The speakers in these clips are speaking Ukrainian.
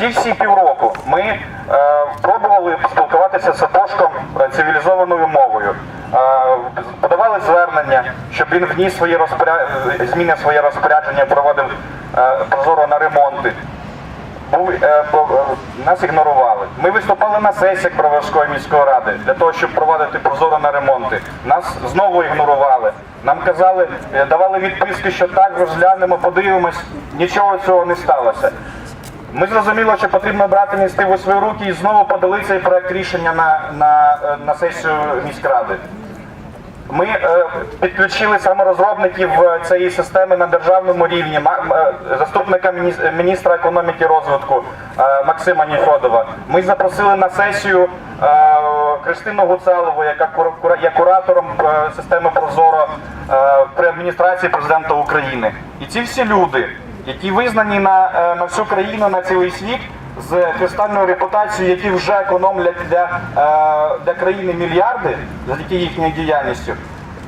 Ці всі півроку ми е, пробували спілкуватися з Сапожком е, цивілізованою мовою. Е, подавали звернення, щоб він вніс свої розпоря... зміни своє розпорядження, проводив е, прозоро на ремонти. Був, е, е, нас ігнорували. Ми виступали на сесіях Броварської міської ради для того, щоб проводити прозоро на ремонти. Нас знову ігнорували. Нам казали, е, давали відписки, що так розглянемо, подивимось. Нічого цього не сталося. Ми зрозуміли, що потрібно брати ініціативу у свої руки і знову подали цей проект рішення на, на, е, на сесію міськради. Ми е, підключили саме розробників е, цієї системи на державному рівні, е, заступника міністра економіки і розвитку е, Максима Ніфодова. Ми запросили на сесію е, Кристину Гуцалову, яка є куратором системи Прозоро е, при адміністрації президента України. І ці всі люди, які визнані на, е, на всю країну, на цілий світ. З кристальною репутацією, які вже економлять для, е, для країни мільярди завдяки їхньою діяльністю,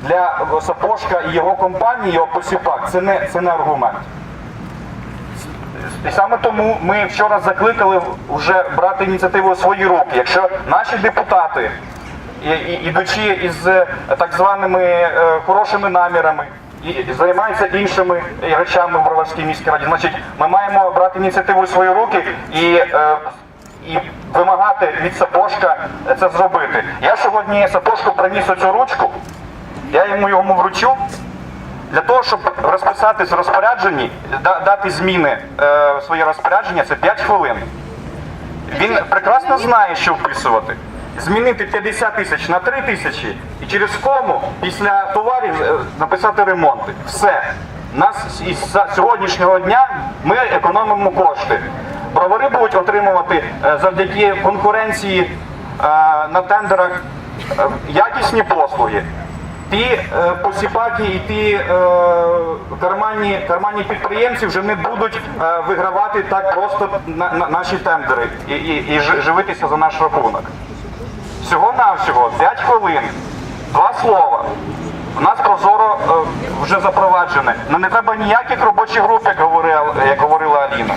для Сапожка і його компанії, його посіпак, це не, це не аргумент. І саме тому ми вчора закликали вже брати ініціативу у свої руки. Якщо наші депутати, ідучи із е, так званими хорошими намірами, і займаються іншими речами в Броварській міській раді, значить ми маємо брати ініціативу у свої руки і, е, і вимагати від Сапожка це зробити. Я сьогодні Сапожку приніс оцю ручку, я йому йому вручу. Для того, щоб розписатись в розпорядженні, дати зміни е, в своє розпорядження, це 5 хвилин. Він прекрасно знає, що вписувати. Змінити 50 тисяч на 3 тисячі і через кому після товарів е, написати ремонти. Все. Нас із сьогоднішнього дня ми економимо кошти. Бровари будуть отримувати е, завдяки конкуренції е, на тендерах якісні послуги. Ті посіпаки і ті карманні, карманні підприємці вже не будуть вигравати так просто на, на- наші тендери і, і, і живитися за наш рахунок. Всього-навсього 5 хвилин, два слова. У нас прозоро е, вже запроваджене. Ну, не треба ніяких робочих груп, як говорила, як говорила Аліна.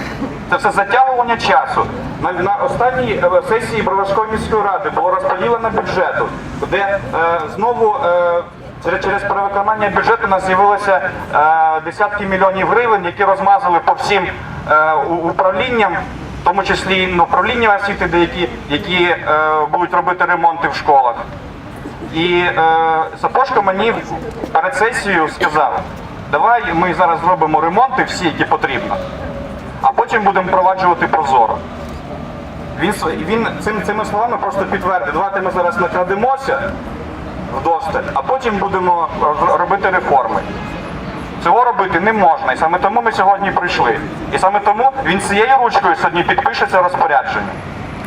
Це все затягування часу. На, на останній е, сесії Броварської міської ради було розподілено бюджету, де е, знову е, через, через перевиконання бюджету нас з'явилося е, десятки мільйонів гривень, які розмазали по всім е, управлінням в тому числі ну, управління освіти, деякі, які е, будуть робити ремонти в школах. І е, Сапожко мені перед сесією сказав, давай ми зараз зробимо ремонти всі, які потрібно, а потім будемо впроваджувати прозоро. Він, він цим, цими словами просто підтвердив, давайте ми зараз накрадемося вдосталь, а потім будемо робити реформи. Цього робити не можна, і саме тому ми сьогодні прийшли. І саме тому він цією ручкою сьогодні підпише це розпорядження.